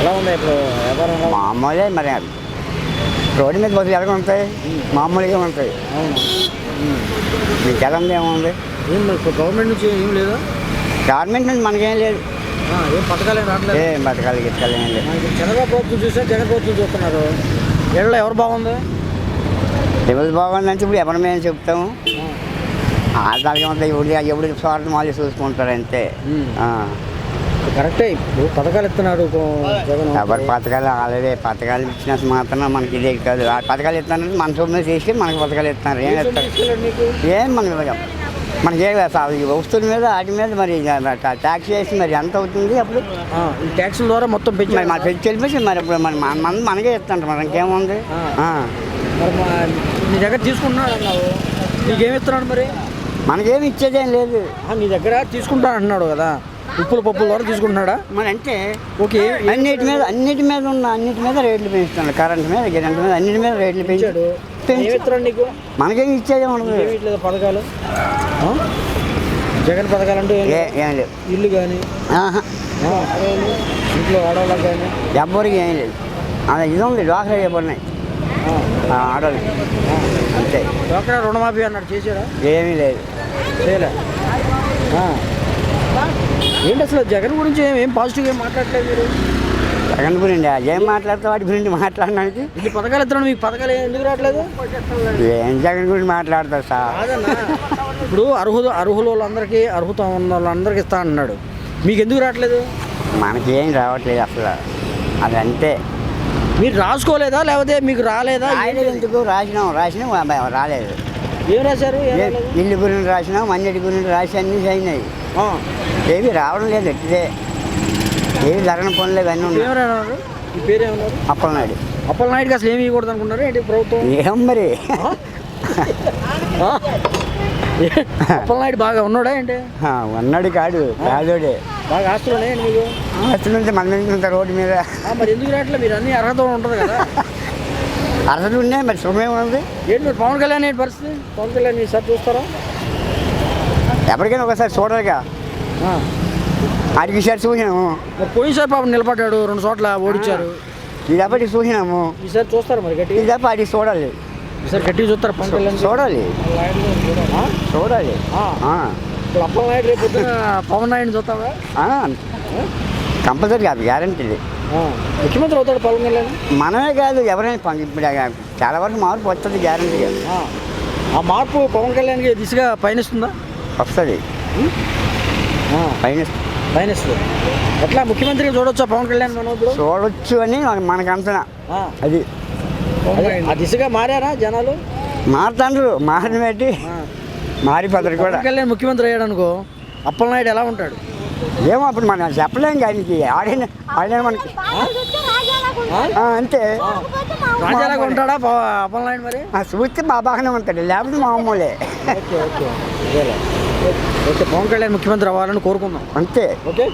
ఎలా ఉంది ఇప్పుడు వ్యాపారం? మామూలే మరి అది రోడ్డు మీద బస్సులు ఎలాగ ఉంటాయి. మామూలుగా ఉంటాయి. మీకు ఎలా ఉంది ఏముంది? ఏం మరి ఇప్పుడు గవర్నమెంట్ నుంచి ఏం లేదా? గవర్నమెంట్ నుంచి మనకేం లేదు. ఆ, ఏం పథకాలు ఏం రావట్లేదు? ఏ బతకాలి గితకాలి ఏం లేదు. మనకి చంద్రబాబు ప్రభుత్వం చూసా జగన్ ప్రభుత్వం చూస్తున్నారు. ఏళ్ళలో ఎవరు బాగుంది? ఎవరు బాగుందంటే ఇప్పుడు ఎవరి మీద చెప్తాము. ఆధారంగా ఉంటాయి ఎవరు ఎవరు స్వార్థం వాళ్ళు చూసుకుంటారు అంతే. ఆ. కరెక్టే ఇప్పుడు పథకాలు ఇస్తున్నాడు జగన్. ఎవరి పథకాలు ఆల్రెడీ పథకాలు ఇచ్చినంత మాత్రం మనకి ఇదే కాదు. ఆ పథకాలు ఇస్తున్నారు మన సొమ్ము చేసి మనకి పథకాలు ఇస్తున్నారు. ఏం ఏం ఇస్తారు? ఏం మనకి మనకి ఏ వస్తువుల మీద వాటి మీద మరి ట్యాక్స్ వేసి మరి ఎంత అవుతుంది అప్పుడు? ట్యాక్సుల ద్వారా మొత్తం మరి పెంచాడు మన పెట్టి వెళ్ళిపోయి మరి ఇప్పుడు మన మన మన- మనకే ఇస్తుంటారు మరి ఇంకేముంది. మరి మా నీ దగ్గర తీసుకుంటున్నాడు అన్నావు. నీకేమి ఇస్తున్నాడు మరి? మనకేమి ఇచ్చేదేం లేదు. నీ దగ్గర తీసుకుంటాను అంటున్నాడు కదా. ఉప్పుల పప్పుల ద్వారా తీసుకుంటున్నాడా? మరి అంటే ఓకే. అన్నిటి మీద అన్నిటి మీద ఉన్న అన్నిటి మీద రేట్లు పెంచుతున్నాడు. కరెంట్ మీద కరెంట్ మీద అన్నిటి మీద రేట్లు పెంచాడు. నీకు? మనకేం ఇచ్చేదే ఉండదు. ఇట్లేదు పథకాలు? జగన్ పథకాలు అంటే ఏం లేవు. ఇల్లు కానీ. ఇంట్లో ఆడవాళ్ళకి కానీ ఎవ్వరికి ఏం లేదు. అదే ఇది ఉంది డ్వాక్రా చెప్పఉన్నాయి ఆడోళ్ళు అంతే. డ్వాక్రా రుణమాఫీ అన్నాడు చేశాడా? ఏమీ లేదు. చేయలే. ఏంటి అసలు జగన్ గురించి ఏం ఏం పాజిటివ్ ఏం మాట్లాడలేదు మీరు? జగన్ గురించి ఏం మాట్లాడితే వాటి గురించి మాట్లాడడానికి. ఇన్ని పథకాలు ఇస్తున్నాడు మీకు పథకాలు ఏం ఎందుకు రావట్లేదు? ఏం జగన్ గురించి మాట్లాడతారు సార్? ఇప్పుడు అర్హులు అర్హుల వాళ్ళందరికీ అర్హత ఉన్న వాళ్ళందరికీ ఇస్తా అన్నాడు. మీకు ఎందుకు రావట్లేదు? మనకేం రావట్లేదు అసలు. అది అంతే మీరు రాసుకోలేదా? లేకపోతే మీకు రాలేదా? ఏం ఎందుకు? రాసినాం రాసినాం రాలేదు. ఏం రాశారు? ఏం ఏ-? ఇల్లు గురించి రాసినాం అన్నిటి గురించి రాసి అన్నీ అయినాయి. ఏవి రావడం లేదు ఎట్టిదే ఏవి జరగని పనులు ఇవన్నీ ఉన్నాయి. అప్పలనాడు అప్పలనాయుడికి అసలు ఏమి ఇవ్వకూడదు అనుకున్నారు? ఏంటి ప్రభుత్వం? ఏం మరి? అప్పలనాయుడు బాగా ఉన్నాడా ఏంటి? ఉన్నాడు కాడు కాదోడే బాగా ఆస్తులు మీకు మన రోడ్డు మీద. మరి ఎందుకు రావట్లేదు మీరు అన్ని అర్హత ఉంటుంది కదా. అసలు ఉన్నాయి మరి సుఖమే ఉంది ఏంటి మరి పవన్ కళ్యాణ్ ఏంటి పరిస్థితి? పవన్ కళ్యాణ్ ఈసారి చూస్తారా? ఎప్పటికైనా ఒకసారి చూడాలిగా. ఈసారి చూసినాము. పోయినసారి పాపం నిలబడ్డాడు రెండు చోట్ల ఓడించారు ఇది ఎప్పటికి చూసినాము. ఈసారి చూస్తారా మరి గట్టిగా? ఇది తప్ప ఆడికి చూడాలి. ఈసారి గట్టిగా చూస్తారా పవన్ కళ్యాణ్ చూడాలి? చూడాలి. రేపు పొద్దున పవన్ నాయుడు చూస్తావా. కంపల్సరీ కాదు గ్యారంటీ. ముఖ్యమంత్రి అవుతాడు పవన్ కళ్యాణ్? మనమే కాదు ఎవరైనా ఇప్పుడు చాలా వరకు మార్పు వస్తుంది గ్యారంటీ ఆ. ఆ మార్పు పవన్ కళ్యాణ్కి దిశగా పయనిస్తుందా? వస్తుంది. పైన పయనిస్తుంది ఎట్లా? ముఖ్యమంత్రిగా చూడొచ్చా? పవన్ కళ్యాణ్ మనం ఇప్పుడు? చూడొచ్చు అని మన- మనకు అంతనా. అది. ఆ దిశగా మారారా జనాలు? మారుతాండ్రు. మారిన పెట్టి. మారిపోతారు కూడా. కళ్యాణ్ ముఖ్యమంత్రి అయ్యాడు అనుకో అప్పలనాయుడు ఎలా ఉంటాడు? ఏమో అప్పుడు మనం చెప్పలేం కానీ ఆడిన ఆడిన మనకి ఆ, అంతే. రాజాలాగా ఉంటాడా మరి? ఆ, చూస్తే మా బాగానే ఉంటాడు లేకపోతే మామూలే okay okay okay. Pawan Kalyan ముఖ్యమంత్రి అవ్వాలని కోరుకుందాం. అంతే. ఓకే?